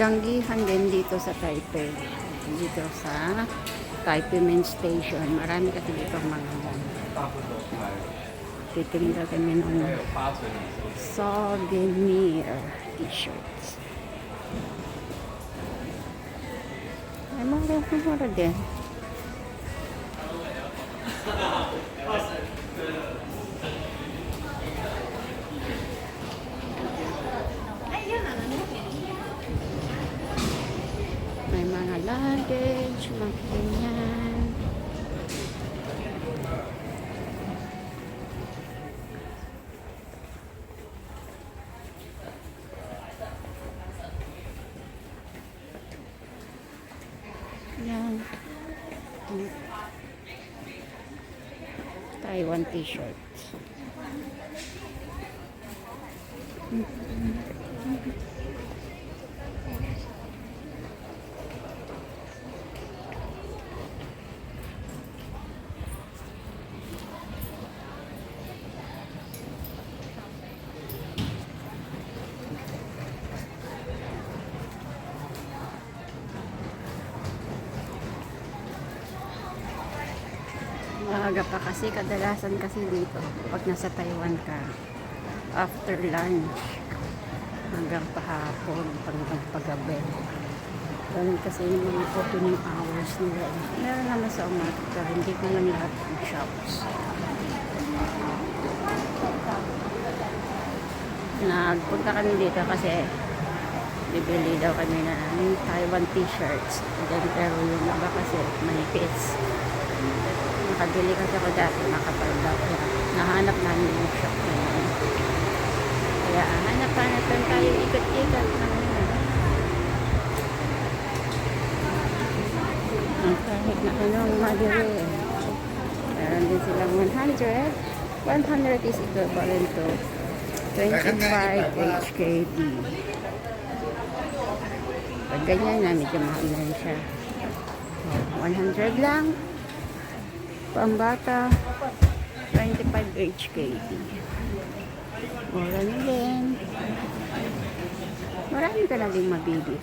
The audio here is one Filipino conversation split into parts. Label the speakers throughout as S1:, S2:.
S1: Tiyanggihan din dito sa Taipei. Dito sa Taipei Main Station. Marami kasi dito mga titingnan kami ng souvenir t-shirts. Ay, mura din. May mga luggage, mga ganyan. Yan. Taiwan t-shirts. Maaga pa kasi, kadalasan kasi dito, pag nasa Taiwan ka, after lunch, hanggang pahapon, hanggang paggabi. Ganun kasi yung mga opening hours nila. Meron naman sa umaga, pero hindi na lang lahat ng shops. Nagpunta kami dito kasi bibili daw kami ng Taiwan t-shirts. Pero yung iba kasi manipis. Nakabili kasi ako dati, nakapalda ko. Nahanap namin yung shop na yun. Kaya hanap-hanap lang tayo, yun. Ang kahit na anong madiri. Meron din silang 100. 100 is equivalent to 25 HKD. Pag ganyan na, medyo mahal na siya. Oh, 100 lang. Pambata, 25 HKD. Mura na din. Marami ka na din mabibili.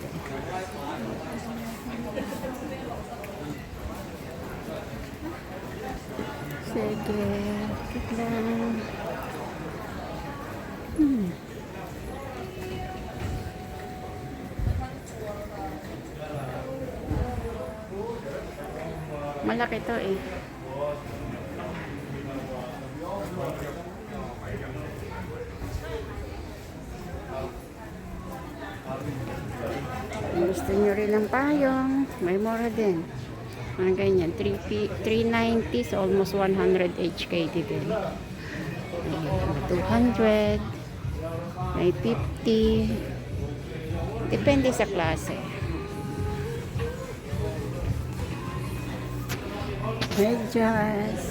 S1: Sige, kit lang. Hmm. Malaki to eh. Kung gusto nyo rin ng payong, may mura din. Mga ganyan, 3, 390 so almost 100 HKD din. May 200, may 50, depende sa klase. Medyas.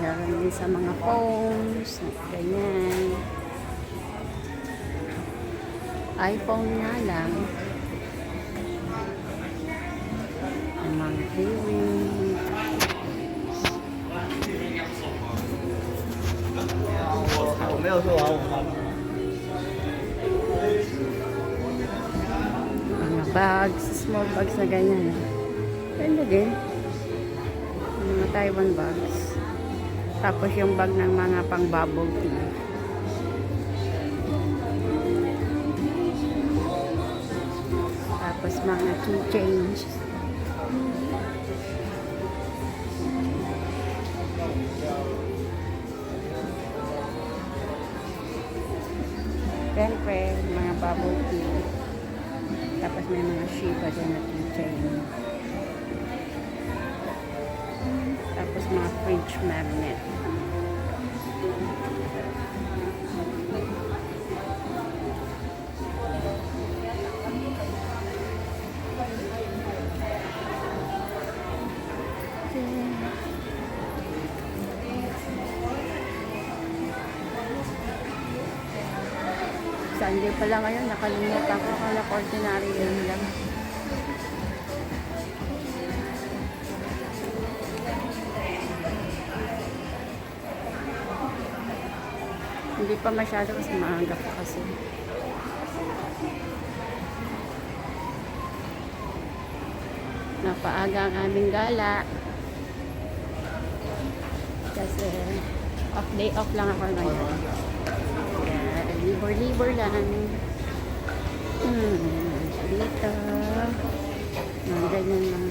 S1: Meron din sa mga phones, ganyan iPhone nga lang.
S2: Among viewing
S1: mga bags small bags na ganyan. Ganda din. Mga Taiwan bags. Tapos yung bag ng mga pang bubble tea mga keychains. Siyempre, mga bubble tea. Tapos may mga Shiba dyan na keychain. Sunday pala ngayon, nakalimutan ko kung ordinary yun lang. Hindi pa masyado kasi maaga pa kasi. Napaaga ang aming gala. Kasi off day off lang ako ngayon. Libor-libor lang. Hmm, dito. Mga ganyan lang.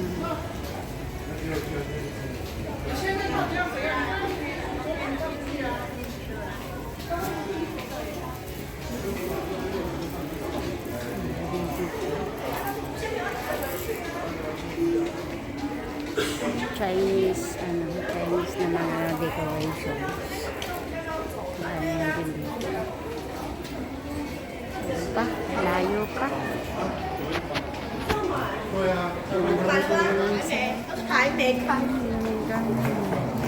S1: Chinese, ano, Chinese na mga decorations. Ayan. Ayan
S3: 卡，卡油卡。买啦，
S1: 买啦。